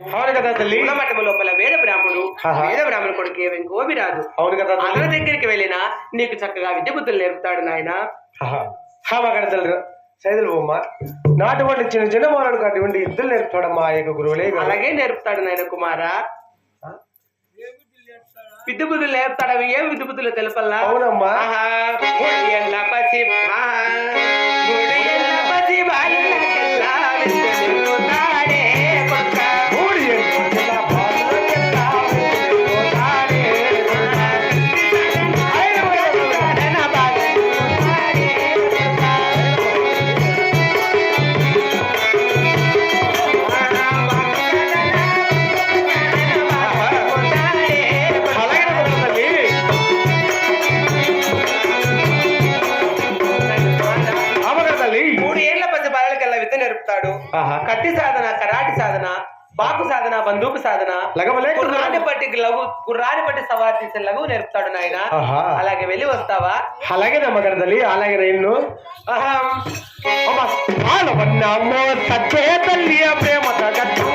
అవును కదా తల్లి. గుణమఠము లోపల వేద బ్రాహ్మణుడు. వేద బ్రాహ్మణుడు కొడుకు ఇంకోమి రాదు అవును కదా అందరి దగ్గరికి వెళ్ళినా నీకు చక్కగా విద్య బుద్ధులు నేర్పుతాడు నాయన. మగడ తల్లి సైదులు బొమ్మ. నాటువంటి చిన్న చిన్న వాళ్ళకు అటువంటి ఇద్దరు నేర్పుతాడమ్మా ఆ యొక్క గురువులే కదా. అలాగే నేర్పుతాడు నాయన కుమారా. విద్య బుద్ధులు నేర్పుతాడు అవి ఏం విద్య బుద్ధులు తెలుపల్లా? అవునమ్మా. కత్తి సాధన కరాటి సాధన బాకు సాధన బందూకు సాధన. గుర్రాన్ని బట్టి లఘు గుర్రాన్ని బట్టి సవారి చేసే లఘు నేర్పుతాడు నాయన. అలాగే వెళ్ళి వస్తావా? అలాగే నమ్మగడ తల్లి అలాగే నేను. తల్లి ప్రేమ తగ్గట్టు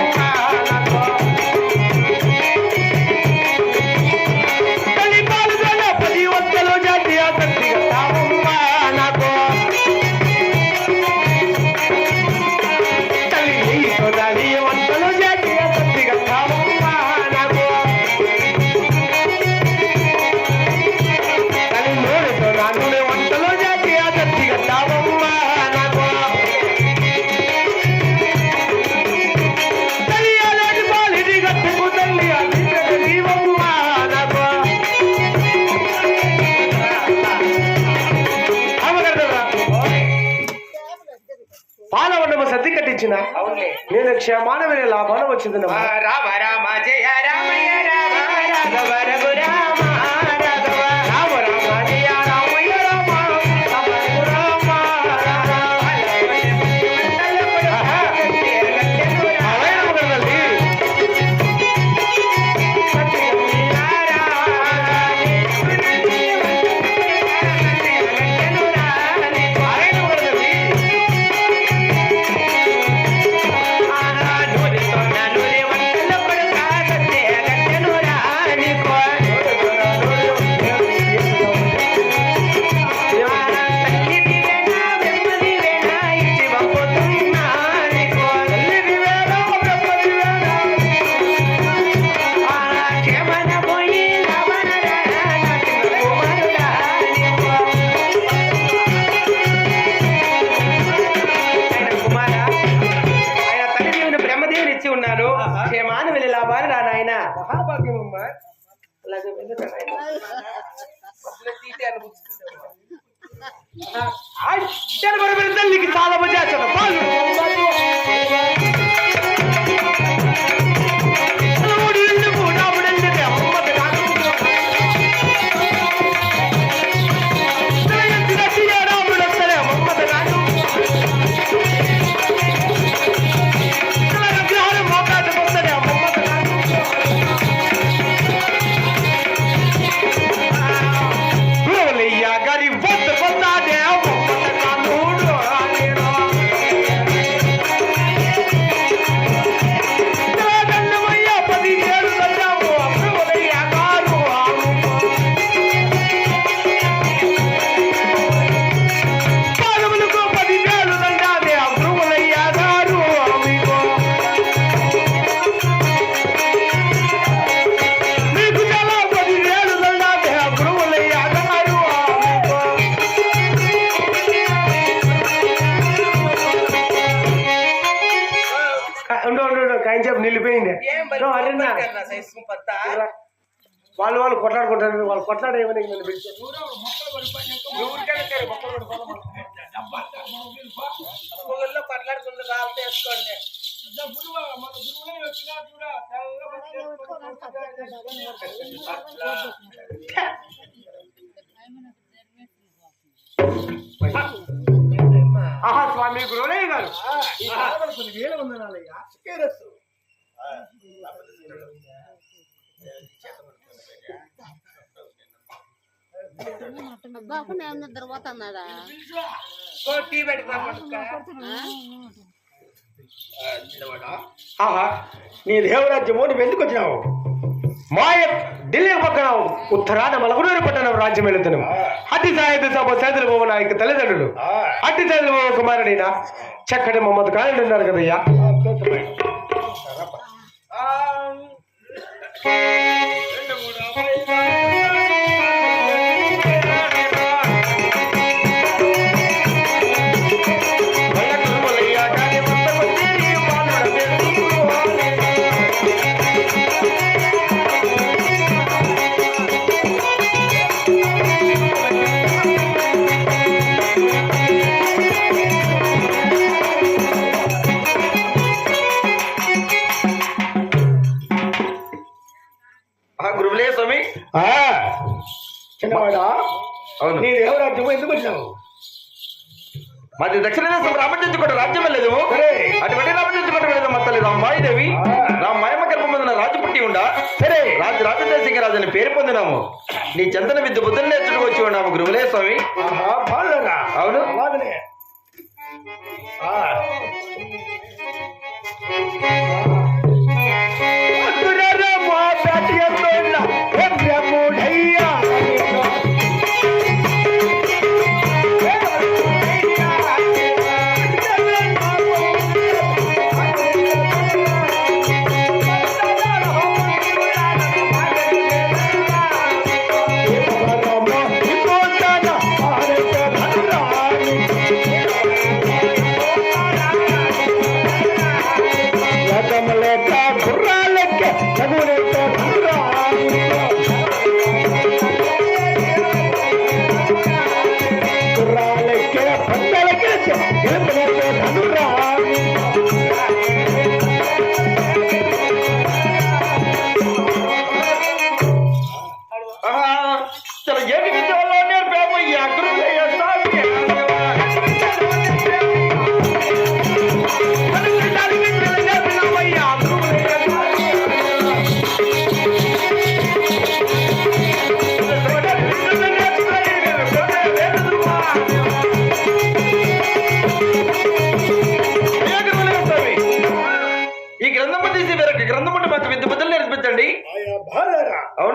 నేను లాభాలు వచ్చింది రామ రామ జయ రామ నాయన మహాభాగ్యమమ్మా అలాగే వెళ్ళు రా నాయనా. తల్లికి చాలా వాళ్ళు వాళ్ళు కొట్లాడుకుంటారు. వాళ్ళు కొట్లాడేమని రాళ్ళతో వేసుకోండి. ఆహా స్వామి గురువులయ్య గారు. బాబు నేను పట్టుకో. ఆ? ఆహా నీ దేవరాజ్యము నువ్వు ఎందుకు వచ్చినావు? మాయ ఢిల్లీ పక్కన ఉత్తరాన మలగునూరు పట్టణం రాజ్యం వెళుతున్నాం అట్టి సాయుధ సభ సైదుల బాబు నాయకు తల్లిదండ్రులు. అట్టి సైదుల బాబు కుమారుడైన చక్కటి మమ్మల్ని కాళ్ళు ఉన్నారు కదయ్యా. అని పేరు పొందినాము నీ చెంతన విద్య బుద్ధులు నేర్చుకు వచ్చి ఉన్నాము గురువులే స్వామి. అవును. ఆ.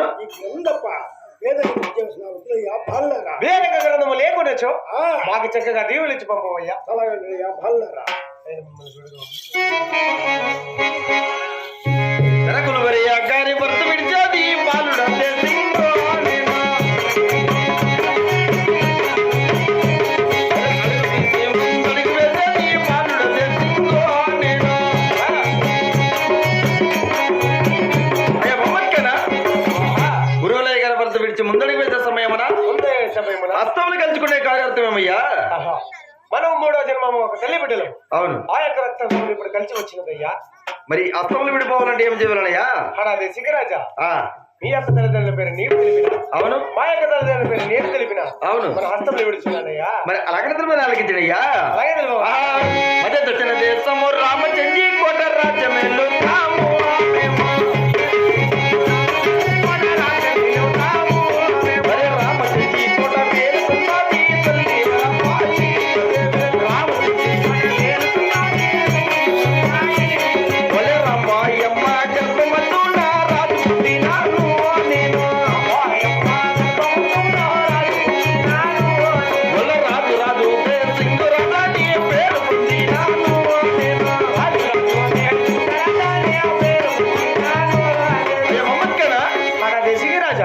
బాలరా అవును ఈ గ్రంథప్ప వేద విద్యాసన వదిలేయా బాలరా వేరే గ్రంథము లేకుండొచ్చు ఆ. మాకు చక్కగా దీవులు ఇచ్చి పంపవయ్యా. అలాగే బాలరా తెరకులు వరి అగ్గారి భర్త విడిచాది ఆహా. మనం మూడో జన్మము ఒక తల్లి బిడ్డలు. అవును. ఆ యొక్క రక్తం ఇప్పుడు కలిసి వచ్చినదయ్యా. మరి అస్తములు విడిపోవాలంటే ఏం చేయాలయ్యా అనాది సిగరాజా మీ యొక్క తల్లిదండ్రుల పేరు నీవు తెలిపిన. అవును. మా యొక్క తల్లిదండ్రుల పేరు నేను తెలిపిన. అవును. మన హస్తంలో విడుచున్నానయ్యా మరి అలాగే మరి ఆలకించడయ్యా అలాగే దక్షిణ దేశము రామచంద్రి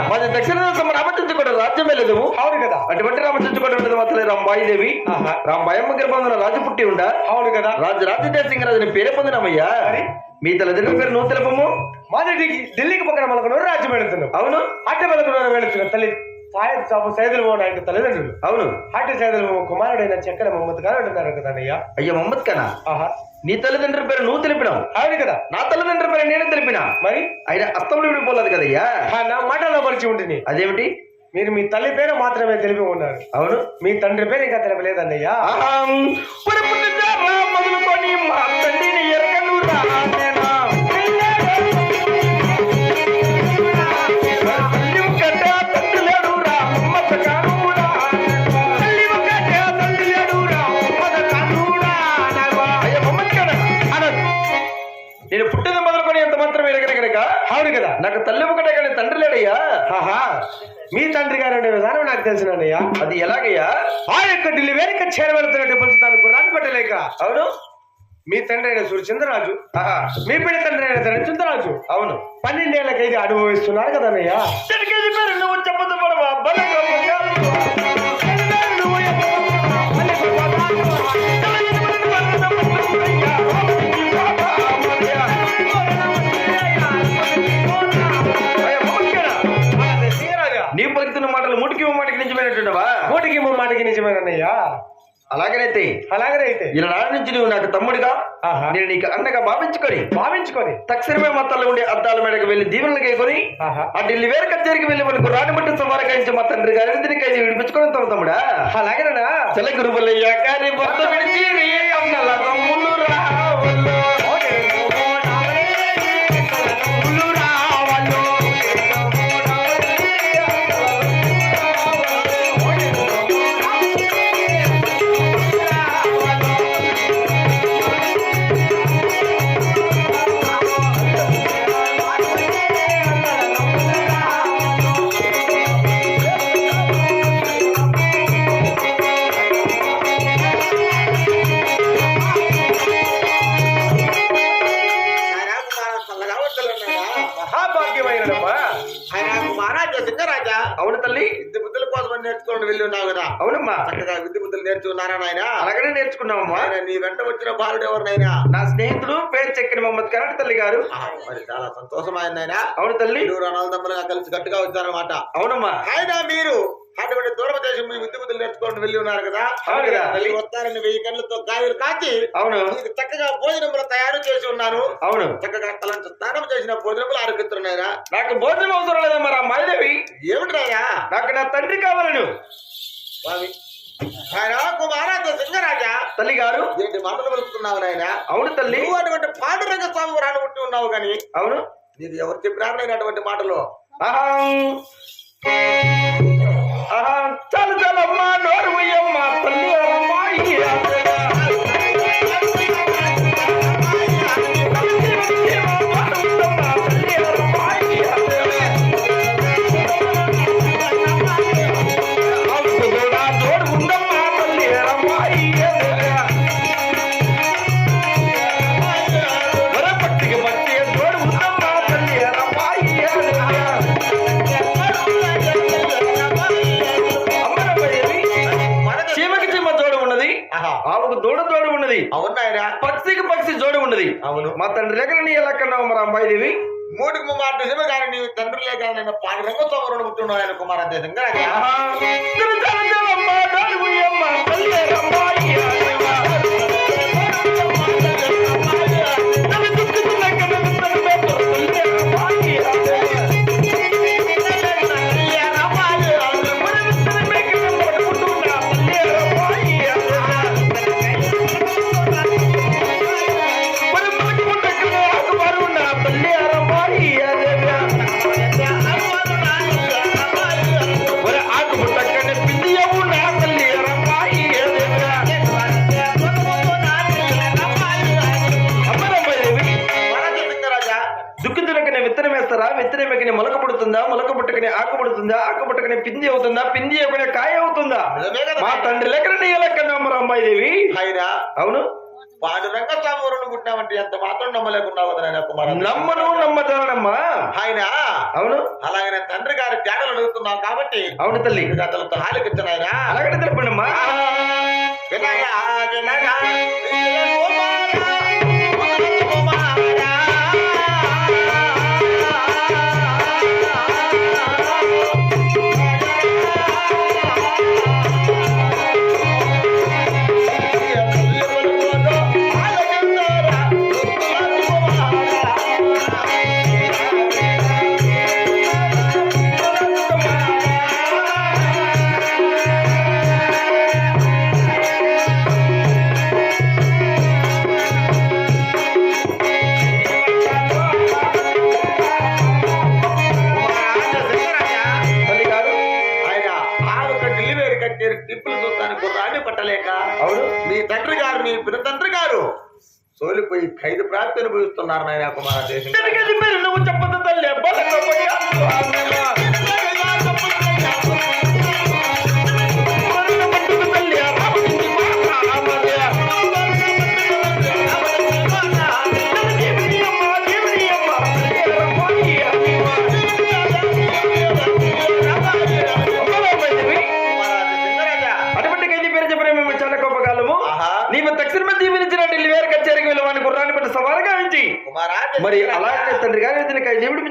మాది దక్షిణ దేశం రామచంద్రుడు రాజ్యం వెళ్ళదు అవును కదా. అటువంటి రామచంద్రుడు ఉండదు మా తల్లి రాంబాయిదేవి. ఆహా. రాంబాయమ్మ గర్భంలో రాజు పుట్టి ఉండ? అవును కదా. రాజు రాజదేశింగరాజుని పేరే పొందినామయ్యా? మీ తల్లిదండ్రుల పేరు నువ్వు తెలుపము? మాది ఢిల్లీకి పక్కన మనకు రాజ్యం వెళుతున్నాం. అవును. అట్ట మనకు వెళుతున్నాం. తల్లి సాయం సాపు సైదులు బాబు నాయకు తల్లిదండ్రులు. అవును. అట్టి సైదులు కుమారుడైన చక్కెర మమ్మత్ గారు అంటున్నారు కదా అన్నయ్య అయ్యా మమ్మద్ కనా ఆహా. నీ తల్లిదండ్రుల పేరు నువ్వు తెలిపినావు. అవును కదా. నా తల్లిదండ్రుల పేరు నేను తెలిపినా. మరి? ఆయన అస్తంలో విడిపోలేదు కదయ్యా? నా మాటల్లో పరిచి ఉంటుంది అదేమిటి? మీరు మీ తల్లి పేరు మాత్రమే తెలిపి ఉన్నారు. అవును. మీ తండ్రి పేరు ఇంకా పురపుట్టించారా మొదలుకొని మా తండ్రిని ఎరగను నాకు తెలిసినయ్యా అది ఎలాగయ్యా? ఆ యొక్క ఢిల్లీ వేదిక చేరవెళ్తున్నట్టు పంచుతాను రాజు పట్టలేక. అవును? మీ తండ్రి అయిన సూర్యచంద్రరాజు మీ పిడి తండ్రి అయిన ధనచంద్రరాజు అవును. పన్నెండేళ్ళకైతే అనుభవిస్తున్నారు కదన్నయ్యా చెడికేది పేరు? నువ్వు చెప్పదు నీ పలుకుతున్న మాటలు ముటికి మాటకి నిజమైనట్టువా కోటికి మాటకి నిజమేనన్నయ్యా. అలాగనైతే అలాగనైతే. ఈనాడు నుంచి నువ్వు నాకు తమ్ముడిగా. నేను నీకు అన్నగా భావించుకొని భావించుకొని. తక్షణమే మొత్తాలు ఉండే అద్దాల మేడకు వెళ్ళి దీవెనలు కైకొని ఢిల్లీ వేరు కచేరికి వెళ్ళి మనకు రాణిబట్టి సమారకాయించి మా తండ్రి గారి కైది విడిపించుకొని తమ తమ్ముడా. అలాగేనా చల గురువులయ్య గారి భర్త విడిచి రే. వెళ్ళి ఉన్నావు కదా అవునమ్మా. చక్కగా విద్య బుద్ధులు నేర్చుకున్నారా నాయన? అలాగనే నేర్చుకున్నామమ్మా నీ వెంట వచ్చిన బాలుడు ఎవరినైనా నా స్నేహితుడు పేరు చెక్కిన మహమ్మద్ కరాటి తల్లి గారు. మరి చాలా సంతోషమైన ఆయన అవును తల్లి. మీరు అనాలదమ్ములుగా కలిసి గట్టిగా వచ్చారన్నమాట. అవునమ్మా. ఆయన మీరు అటువంటి దూర దేశం మీ విద్య బుద్ధులు నేర్చుకోండి వెళ్ళి ఉన్నారు కదా. తల్లి వస్తారని వెయ్యి కళ్ళతో కాయలు కాచి అవును. మీకు చక్కగా భోజనములు తయారు చేసి ఉన్నాను. అవును. చక్కగా తలంచు స్నానం చేసిన భోజనములు ఆరోగిస్తున్నాయన నాకు భోజనం అవసరం లేదమ్మా రా మాయదేవి. ఏమిటి నాయనా? నాకు నా తండ్రి కావాలను. స్వామి. ఆయన కుమారాజ సింగరాజా. తల్లి గారు. ఏంటి మాటలు వెళ్తున్నావు నాయన? అవును తల్లి. నువ్వు అటువంటి పాండురంగ స్వామి పుట్టి ఉన్నావు కానీ అవును. నీకు ఎవరు చెప్పినారు నేను అటువంటి మాటలు? చాలు చాలమ్మా నోరు ముయ్యమ్మా తల్లి ఆవుకు దూడ జోడు ఉన్నది. అవును నాయన. పక్షికి పక్షి జోడు ఉన్నది. అవును. మా తండ్రి దగ్గర నీ ఎలా కన్నావు మరి అమ్మాయి దేవి మూడుకు మాట నిజమే కానీ నీ తండ్రి లేక నేను పాండురంగ స్వామి రుణం పుట్టి ఉన్నావు ఆయన కుమారాజ సింగరాజా అవుతుందా? పిండి అవ్వకనే కాయ అవుతుందా? మా తండ్రి లెక్కన నీ ఎలా కన్నావు మరి అమ్మాయి దేవి. ఆయన అవును. పాండురంగ స్వామి రుణం పుట్టినామంటే ఎంత మాత్రం నమ్మలేకున్నావు కదా నాయన కుమారాజ నమ్మను నమ్మదానమ్మా ఆయన అవును. అలాగే తండ్రి గారి జాడలు అడుగుతున్నావు కాబట్టి అవును తల్లి. అతనితో హాలికిచ్చిన ఆయన. వినగా వినగా వీర ఐదు ఖైదు ప్రాప్తి అనుభవిస్తున్నారు నాయన కుమార దేశం.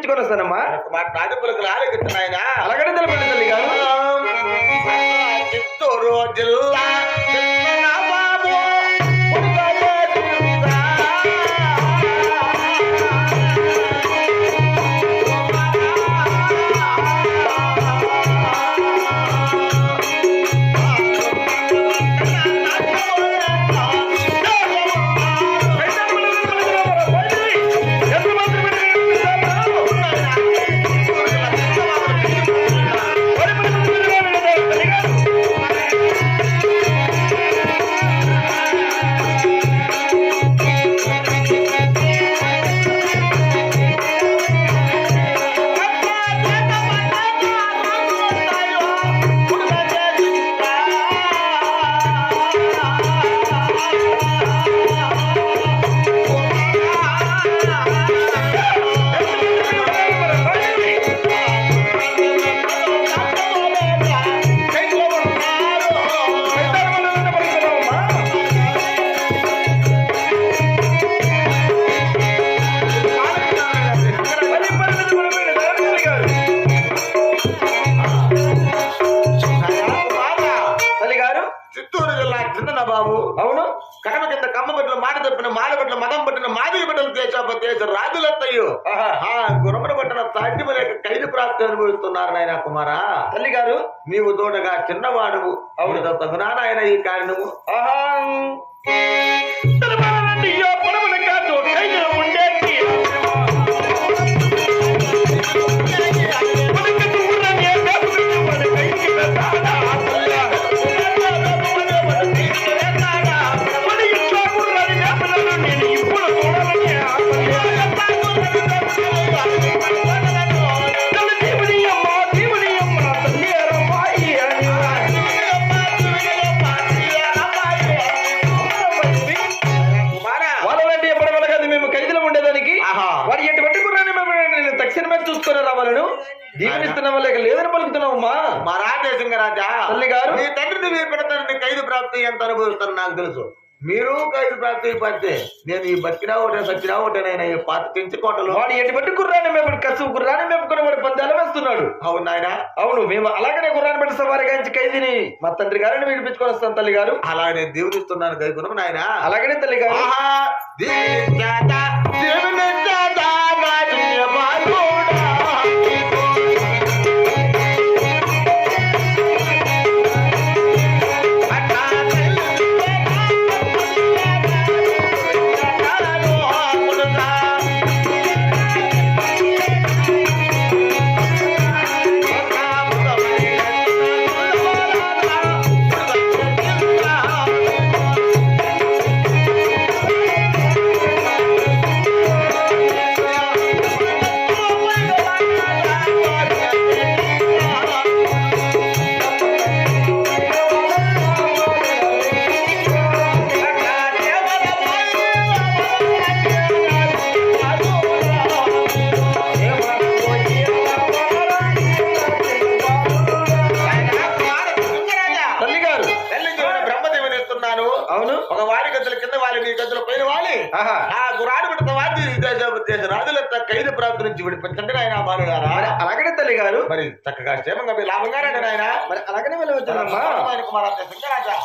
విడిపించుకొని వస్తానమ్మా అలాగనే తెలపండి తల్లి గారు చిత్తూరు జిల్లా నాయన కుమారా తల్లి గారు నీవు తోడగా చిన్నవాడువు. అవును తగునా నాయన ఈ కారణము. ఆహా. తెలుసు. మీరు ఖైదు ప్రాప్తి పడితే నేను ఈ బతికినా ఒకటే సచ్చినా ఒకటేనైనా ఈ పాత పెంచుకోటలు వాడు ఎటువంటి గుర్రాన్ని మేము కసు గుర్రాన్ని మేపుకొని వాడు పందాలు వేస్తున్నాడు. అవును నాయన. అవును మేము అలాగనే గుర్రాన్ని పెట్టి సవారి గాంచి ఖైదీని మా తండ్రి గారిని విడిపించుకొని వస్తాం తల్లి గారు అలాగే దేవునిస్తున్నాను కైగుణం నాయన. అలాగనే తల్లి గారు దేవుని ఖైదు ప్రాంతం నుంచి విడిపించండి ఆయన బాలుగారా మరి అలాగనే తల్లి గారు మరి చక్కగా క్షేమంగా మీ లాభంగా రండి నాయన. మరి అలాగనే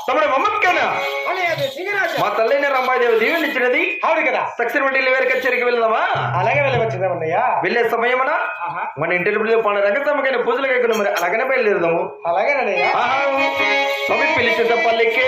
తమ్ముడు మమ్మక్కనా? మా తల్లైన రంబాదేవి దీవెని ఇచ్చినది అవును కదా. సక్సెస్ వంటి వేరు కచేరికి వెళ్దామా అలాగే వెళ్ళవచ్చుదామన్నయ్యా వెళ్ళే సమయమన మన ఇంటి పండుగ రంగసమ్మకైన పూజలు ఎక్కువ మరి అలాగనే బయలుదేరదాము. అలాగేనయ్యా స్వామి పిలిచిన పల్లికే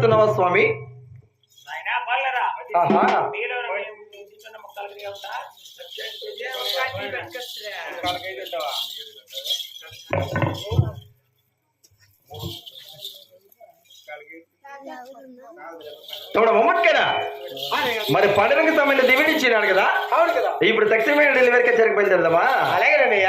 చేస్తున్నావా స్వామి? తమడు మమ్మట్ కదా మరి పడరంగ సమయంలో దివిడి ఇచ్చినాడు కదా? అవును కదా. ఇప్పుడు తక్షణమే డెలివరీకి చెరకు బయలుదేరదామా అలాగేనండి